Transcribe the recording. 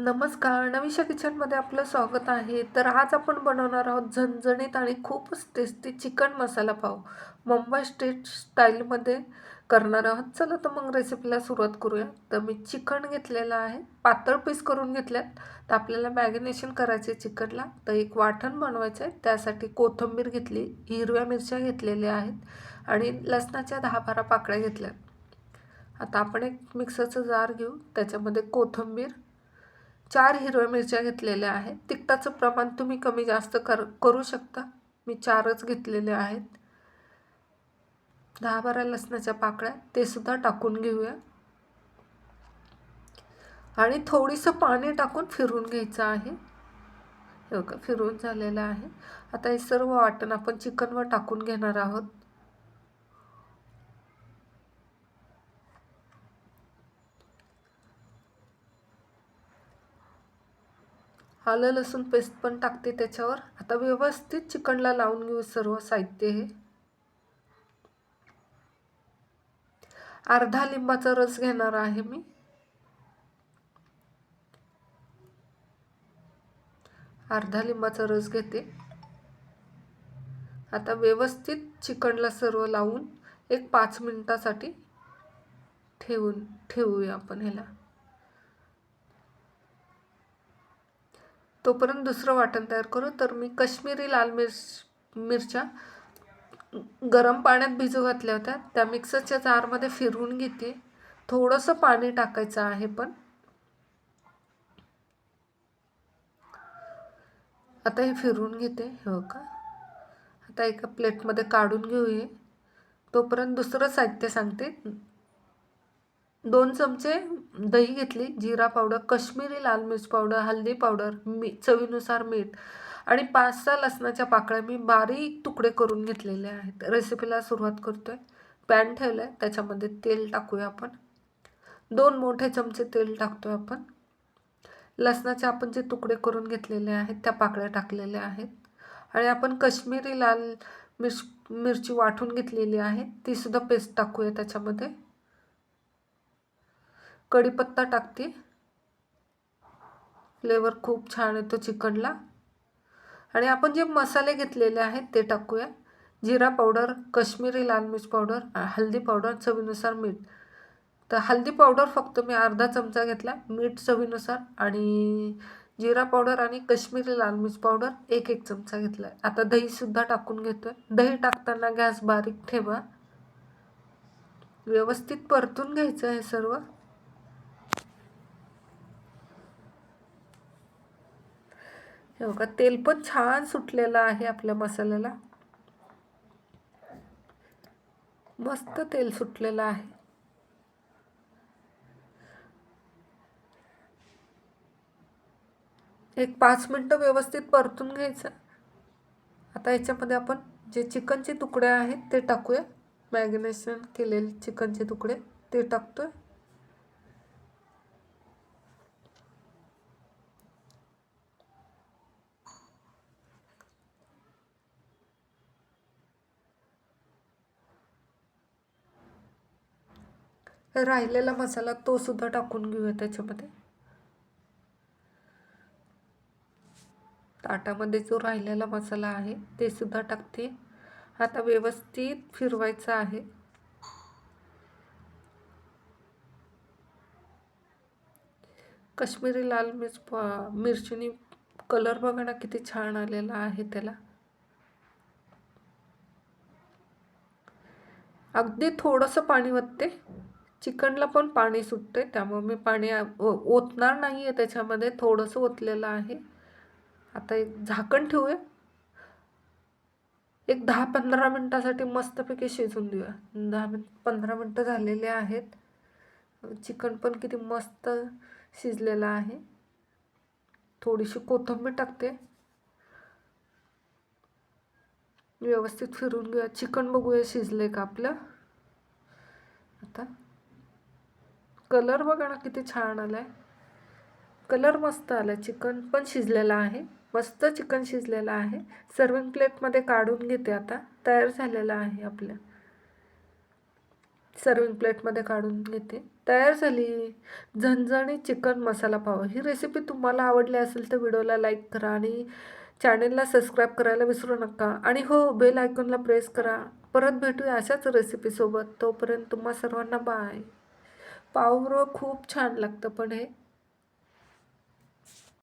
नमस्कार. नवीशा किचनमध्ये आपलं स्वागत आहे. तर आज आपण बनवणार आहोत झणझणीत आणि खूपच टेस्टी चिकन मसाला पाव. मुंबई स्टेट स्टाईलमध्ये करणार आहोत. चला तर मग रेसिपीला सुरुवात करूया. तर मी चिकन घेतलेलं आहे. पातळ पीस करून घेतल्यात. तर आपल्याला मॅगिनेशन करायचे चिकनला तर एक वाटण बनवायचं आहे त्यासाठी कोथिंबीर घेतली हिरव्या मिरच्या घेतलेल्या आहेत आणि लसणाच्या दहा बारा पाकळ्या घेतल्या आता आपण एक मिक्सरचं जार घेऊ. त्याच्यामध्ये कोथिंबीर चार हिरव्या मिरच्या घेतलेल्या आहेत. तिखटाचं प्रमाण तुम्ही कमी जास्त कर करू शकता. मी चारच घेतलेले आहेत. दहा बारा लसणाच्या पाकळ्या ते सुद्धा टाकून घेऊया. आणि थोडीसं पाणी टाकून फिरून घ्यायचं आहे. हे बघा फिरून झालेलं आहे. आता हे सर्व वाटण आपण चिकनवर टाकून घेणार आहोत. आलं लसूण पेस्ट पण टाकते त्याच्यावर. आता व्यवस्थित चिकनला लावून घेऊ सर्व साहित्य हे. अर्धा लिंबाचा रस घेणार आहे मी. अर्धा लिंबाचा रस घेते. आता व्यवस्थित चिकनला सर्व लावून एक पाच मिनिटासाठी ठेवून ठेवूया आपण ह्याला. तोपर्यंत दुसरं वाटण तयार करू. तर मी कश्मीरी लाल मिर्च मिरच्या गरम पाण्यात भिजू घातल्या होत्या. त्या मिक्सरच्या जारमध्ये फिरवून घेते. थोडंसं पाणी टाकायचं आहे पण. आता हे फिरवून घेते. हो का? आता एका प्लेटमध्ये काढून घेऊ हे तोपर्यंत दुसरं साहित्य सांगते. दोन चमचे दही घेतली जिरा पावडर कश्मीरी लाल मिर्च पावडर हल्दी पावडर मी चवीनुसार मीठ आणि पाच सहा लसणाच्या पाकळ्या मी बारीक तुकडे करून घेतलेले आहेत. रेसिपीला सुरुवात करतो आहे पॅन ठेवलं आहे त्याच्यामध्ये तेल टाकूया आपण. दोन मोठे चमचे तेल टाकतो आहे आपण. लसणाचे आपण जे तुकडे करून घेतलेले आहेत त्या पाकळ्या टाकलेल्या आहेत. आणि आपण कश्मीरी लाल मिर्च मिरची वाटून घेतलेली आहे. तीसुद्धा पेस्ट टाकूया त्याच्यामध्ये. कढीपत्ता टाकते. फ्लेवर खूप छान येतो चिकनला. आणि आपण जे मसाले घेतलेले आहेत ते टाकूया. जिरा पावडर कश्मीरी लाल मिर्च पावडर हल्दी पावडर चवीनुसार मीठ. तर हल्दी पावडर फक्त मी अर्धा चमचा घेतला. मीठ चवीनुसार आणि जिरा पावडर आणि कश्मीरी लाल मिर्च पावडर एक एक चमचा घेतला आहे आता दहीसुद्धा टाकून घेतो आहे दही टाकताना गॅस बारीक ठेवा. व्यवस्थित परतून घ्यायचं आहे सर्व. हे बघा तेल पण छान सुटलेलं आहे आपल्या मसाल्याला. मस्त तेल सुटलेलं आहे. एक पाच मिनटं व्यवस्थित परतून घ्यायचं. आता याच्यामध्ये आपण जे चिकनचे तुकडे आहेत ते टाकूया. मॅगिनेशन केलेले चिकनचे तुकडे ते टाकतोय. राहिलेला मसाला तो सुद्धा टाकून घेऊया त्याच्यामध्ये. ताटामध्ये जो राहिलेला मसाला आहे ते सुद्धा टाकते. आता व्यवस्थित फिरवायचं आहे. कश्मीरी लाल मिर्च मिरचीनी कलर बघा ना किती छान आलेला आहे त्याला. अगदी थोडंसं पाणी वतते. चिकनला पण पाणी सुटते त्यामुळे मी पाणी ओतणार नाही आहे त्याच्यामध्ये थोडंसं ओतलेलं आहे. आता एक झाकण ठेवूया. एक दहा पंधरा मिनटासाठी मस्तपैकी शिजून देऊया. दहा मिन पंधरा मिनटं झालेले आहेत. चिकन पण किती मस्त शिजलेलं आहे. थोडीशी कोथिंबीर टाकते. व्यवस्थित फिरून घेऊया. चिकन बघूया शिजले का आपलं. आता कलर बघा ना किती छान आला आहे कलर मस्त आला चिकन पण शिजलेलं आहे. मस्त चिकन शिजलेलं आहे. सर्विंग प्लेटमध्ये काढून घेते आता. तयार झालेलं आहे आपल्या सर्विंग प्लेटमध्ये काढून घेते. तयार झाली. झणझणी चिकन मसाला पाव. ही रेसिपी तुम्हाला आवडली असेल तर व्हिडिओला लाईक करा आणि चॅनेलला सबस्क्राईब करायला विसरू नका. आणि हो बेल आयकॉनला प्रेस करा. परत भेटूया अशाच रेसिपीसोबत तोपर्यंत तुम्हा सर्वांना बाय पावबरोबर खूप छान लागतं पण हे.